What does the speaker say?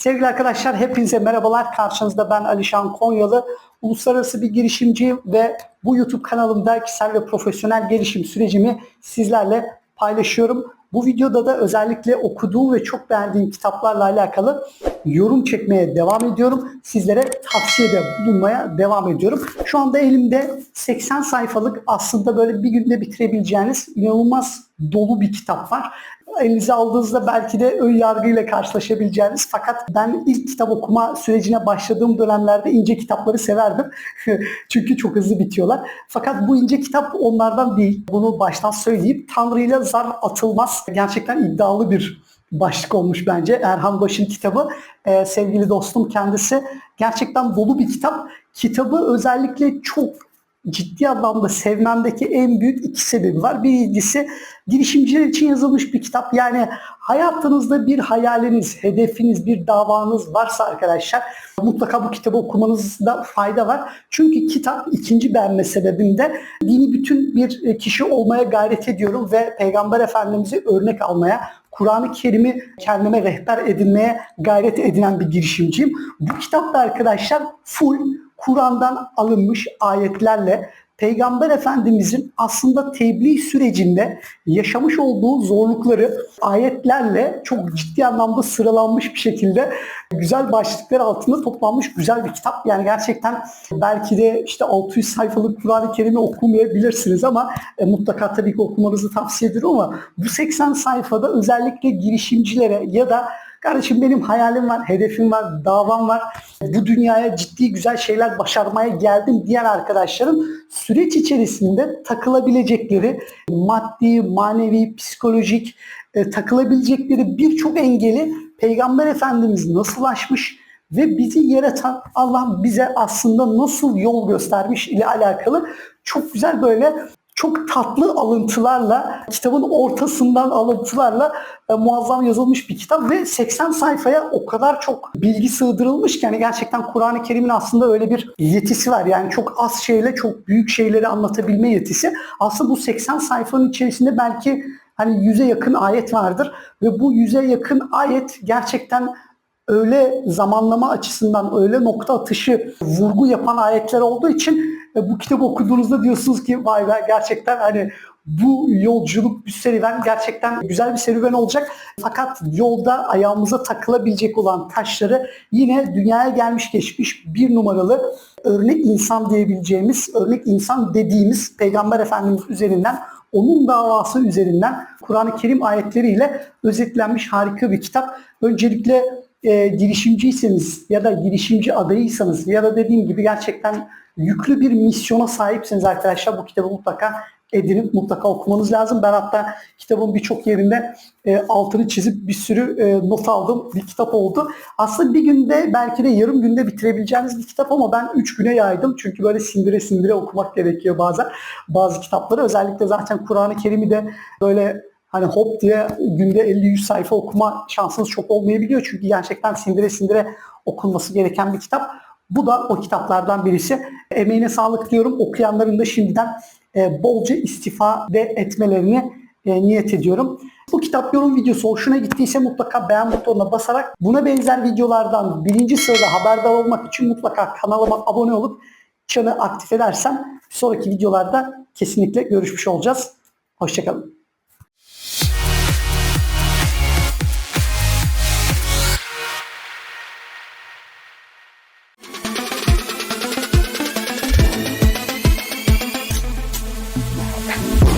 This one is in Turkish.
Sevgili arkadaşlar hepinize merhabalar. Karşınızda ben Alişan Konyalı. Uluslararası bir girişimciyim ve bu YouTube kanalımda kişisel ve profesyonel gelişim sürecimi sizlerle paylaşıyorum. Bu videoda da özellikle okuduğum ve çok beğendiğim kitaplarla alakalı yorum çekmeye devam ediyorum. Sizlere tavsiyede bulunmaya devam ediyorum. Şu anda elimde 80 sayfalık aslında böyle bir günde bitirebileceğiniz inanılmaz dolu bir kitap var elinize aldığınızda belki de ön yargıyla karşılaşabileceğiniz fakat ben ilk kitap okuma sürecine başladığım dönemlerde ince kitapları severdim. Çünkü çok hızlı bitiyorlar. Fakat bu ince kitap onlardan değil. Bunu baştan söyleyeyim. Tanrı ile zar atılmaz. Gerçekten iddialı bir başlık olmuş bence. Erhan Baş'ın kitabı. Ee, sevgili dostum kendisi gerçekten dolu bir kitap. Kitabı özellikle çok ciddi anlamda sevmemdeki en büyük iki sebebi var. Birincisi girişimciler için yazılmış bir kitap. Yani hayatınızda bir hayaliniz, hedefiniz, bir davanız varsa arkadaşlar mutlaka bu kitabı okumanızda fayda var. Çünkü kitap ikinci beğenme sebebimde dini bütün bir kişi olmaya gayret ediyorum ve Peygamber Efendimiz'i örnek almaya, Kur'an-ı Kerim'i kendime rehber edinmeye gayret edinen bir girişimciyim. Bu kitapta arkadaşlar full Kur'an'dan alınmış ayetlerle Peygamber Efendimizin aslında tebliğ sürecinde yaşamış olduğu zorlukları ayetlerle çok ciddi anlamda sıralanmış bir şekilde güzel başlıklar altında toplanmış güzel bir kitap. Yani gerçekten belki de işte 600 sayfalık Kur'an-ı Kerim'i okumayabilirsiniz ama e, mutlaka tabii ki okumanızı tavsiye ediyorum ama bu 80 sayfada özellikle girişimcilere ya da Kardeşim benim hayalim var, hedefim var, davam var. Bu dünyaya ciddi güzel şeyler başarmaya geldim diyen arkadaşlarım süreç içerisinde takılabilecekleri maddi, manevi, psikolojik e, takılabilecekleri birçok engeli Peygamber Efendimiz nasıl aşmış ve bizi yaratan Allah bize aslında nasıl yol göstermiş ile alakalı çok güzel böyle çok tatlı alıntılarla, kitabın ortasından alıntılarla e, muazzam yazılmış bir kitap ve 80 sayfaya o kadar çok bilgi sığdırılmış ki yani gerçekten Kur'an-ı Kerim'in aslında öyle bir yetisi var. Yani çok az şeyle çok büyük şeyleri anlatabilme yetisi. Aslında bu 80 sayfanın içerisinde belki hani yüze yakın ayet vardır ve bu yüze yakın ayet gerçekten öyle zamanlama açısından öyle nokta atışı vurgu yapan ayetler olduğu için bu kitabı okuduğunuzda diyorsunuz ki vay be gerçekten hani bu yolculuk, bir serüven gerçekten güzel bir serüven olacak. Fakat yolda ayağımıza takılabilecek olan taşları yine dünyaya gelmiş geçmiş bir numaralı örnek insan diyebileceğimiz, örnek insan dediğimiz Peygamber Efendimiz üzerinden onun davası üzerinden Kur'an-ı Kerim ayetleriyle özetlenmiş harika bir kitap. Öncelikle e, girişimciyseniz ya da girişimci adayıysanız ya da dediğim gibi gerçekten yüklü bir misyona sahipseniz arkadaşlar bu kitabı mutlaka edinip mutlaka okumanız lazım. Ben hatta kitabın birçok yerinde e, altını çizip bir sürü e, not aldım. Bir kitap oldu. Aslında bir günde belki de yarım günde bitirebileceğiniz bir kitap ama ben 3 güne yaydım. Çünkü böyle sindire sindire okumak gerekiyor bazen bazı kitapları. Özellikle zaten Kur'an-ı Kerim'i de böyle hani hop diye günde 50-100 sayfa okuma şansınız çok olmayabiliyor. Çünkü gerçekten sindire sindire okunması gereken bir kitap. Bu da o kitaplardan birisi. Emeğine sağlık diyorum. Okuyanların da şimdiden e, bolca istifade etmelerini e, niyet ediyorum. Bu kitap yorum videosu hoşuna gittiyse mutlaka beğen butonuna basarak buna benzer videolardan birinci sırada haberdar olmak için mutlaka kanalıma abone olup çanı aktif edersen sonraki videolarda kesinlikle görüşmüş olacağız. Hoşçakalın. Yeah.